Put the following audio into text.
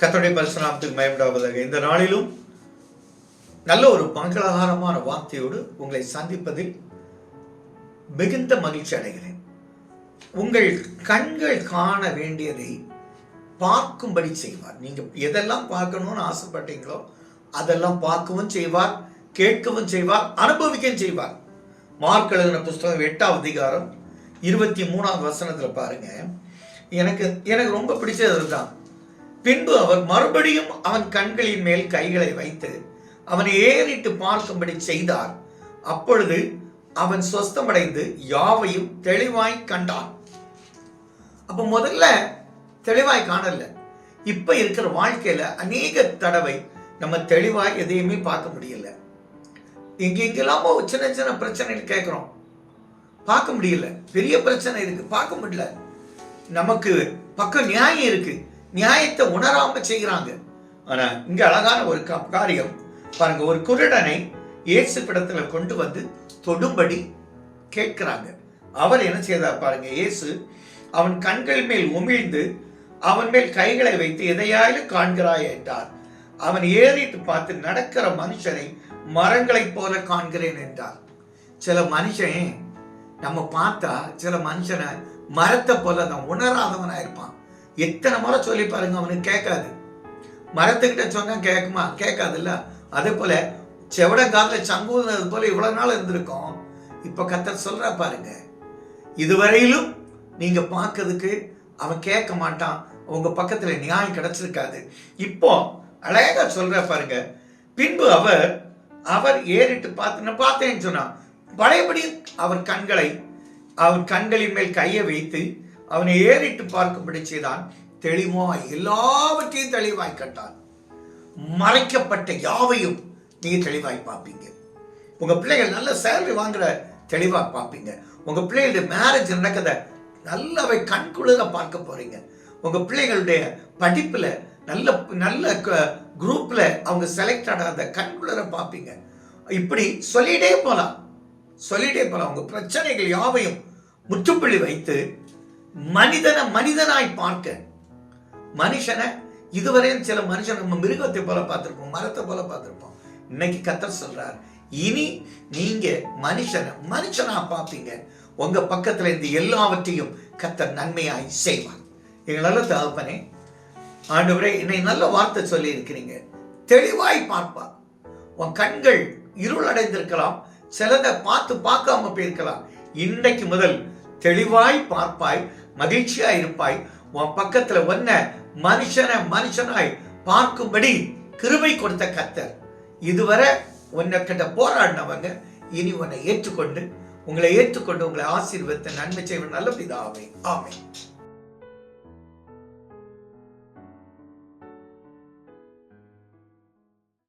கத்தோடைய பரிசுநாமத்துக்கு மயமுண்டாவதாக. இந்த நாளிலும் நல்ல ஒரு மங்களகரமான வார்த்தையோடு உங்களை சந்திப்பதில் மிகுந்த மகிழ்ச்சி அடைகிறேன். உங்கள் கண்கள் காண வேண்டியதை பார்க்கும்படி செய்வார். நீங்க எதெல்லாம் பார்க்கணும்னு ஆசைப்பட்டீங்களோ அதெல்லாம் பார்க்கவும் செய்வார் கேட்கவும் செய்வார் அனுபவிக்கவும் செய்வார். மார்க் எழுதின புஸ்தகம் எட்டாம் அதிகாரம் இருபத்தி மூணாவது வசனத்தில் பாருங்க. எனக்கு எனக்கு ரொம்ப பிடிச்சது அதுதான். பின்பு அவர் மறுபடியும் அவன் கண்களின் மேல் கைகளை வைத்து அவனை ஏறிட்டு பார்க்கும்படி செய்தார். அப்பொழுது அவன் சொஸ்தமடைந்து யாவையும் தெளிவாய் கண்டான். அப்ப முதல்ல தெளிவாய் காணல. இப்ப இருக்கிற வாழ்க்கையில அநேக தடவை நம்ம தெளிவாய் எதையுமே பார்க்க முடியல. எங்கெங்கெல்லாமோ சின்ன சின்ன பிரச்சனைகள் கேட்குறோம். பார்க்க முடியல. பெரிய பிரச்சனை இருக்கு. பார்க்க முடியல. நமக்கு பக்கம் நியாயம் இருக்கு. நியாயத்தை உணராம செய்கிறாங்க ஆனா இங்க அழகான ஒரு காரியம். பாருங்க ஒரு குருடனை இயேசு பிடத்துல கொண்டு வந்து தொடும்படி கேட்கிறாங்க. அவர் என்ன செய்தார் பாருங்க இயேசு அவன் கண்கள் மேல் உமிழ்ந்து அவன் மேல் கைகளை வைத்து எதையாயிலும் காண்கிறாய் என்றார். அவன் ஏறிட்டு பார்த்து நடக்கிற மனுஷனை மரங்களைப் போல காண்கிறேன் என்றார். சில மனுஷன் நம்ம பார்த்தா சில மனுஷனை மரத்தை போல தான் உணராதவனா இருப்பான். எத்தனை முறை சொல்லி பாருங்க அவனுக்கு கேட்காது. மரத்துக்கிட்ட சொன்னா கேட்குமா? கேட்காதுல்ல. அதே போல செவடங்காலில் சங்குனது போல இவ்வளவு நாள் இருந்திருக்கோம். இப்ப கத்தர் சொல்றா பாருங்க இதுவரையிலும் நீங்க பார்க்கறதுக்கு அவன் கேட்க மாட்டான். உங்க பக்கத்துல நியாயம் கிடைச்சிருக்காது. இப்போ அழகா சொல்ற பாருங்க பின்பு அவர் அவர் ஏறிட்டு பார்த்து பார்த்தேன்னு சொன்னான். பழையபடி அவர் கண்களை அவர் கண்களின் மேல் கையை வைத்து அவனை ஏறிட்டு பார்க்கும்படி செய்தான். தெளிவாய் எல்லாவற்றையும் தெளிவாய் கட்டான் மறைக்கப்பட்ட யாவையும் நீங்க தெளிவாய் பார்ப்பீங்க. உங்க பிள்ளைகள் நல்ல சேலரி வாங்குற தெளிவாக பார்ப்பீங்க. உங்க பிள்ளைகளுடைய மேரேஜ் நடக்கத நல்லாவை கண்குளிர பார்க்க போறீங்க. உங்க பிள்ளைகளுடைய படிப்புல நல்ல நல்ல குரூப்ல அவங்க செலக்ட் ஆகாத கண்குளிர பார்ப்பீங்க. இப்படி சொல்லிட்டே போலாம். சொல்லிட்டே போலாம். உங்க பிரச்சனைகள் யாவையும் முற்றுப்புள்ளி வைத்து மனிதனை மனிதனாய் பார்க்க. மனுஷனை இதுவரையும் சில மனுஷன் நம்ம மிருகத்தை போல பார்த்துருப்போம் மரத்தை போல பார்த்துருப்போம். இன்னைக்கு கத்தர் சொல்றார் இனி நீங்க மனுஷனை மனுஷனா பார்ப்பீங்க. உங்க பக்கத்துல இந்த எல்லாவற்றையும் கத்தர் நன்மையாய் செய்வார். எங்களால தகப்பனே ஆண்டவரே என்னை நல்ல வார்த்தை சொல்லி இருக்கிறீங்க தெளிவாய் பார்ப்பா உன் கண்கள் இருள் அடைந்திருக்கலாம் சிலதை பார்த்து பார்க்காம போயிருக்கலாம். இன்றைக்கு முதல் தெளிவாய் பார்ப்பாய் மகிழ்ச்சியா இருப்பாய். உன் பக்கத்துல ஒன்ன மனுஷனை மனுஷனாய் பார்க்கும்படி கிருபை கொடுத்த கத்தர் இதுவரை உன்னை கிட்ட போராடினவங்க இனி உன்னை ஏற்றுக்கொண்டு உங்களை ஏற்றுக்கொண்டு உங்களை ஆசீர்வத்தை நன்மை செய்வன் நல்ல பிதாவே. ஆமை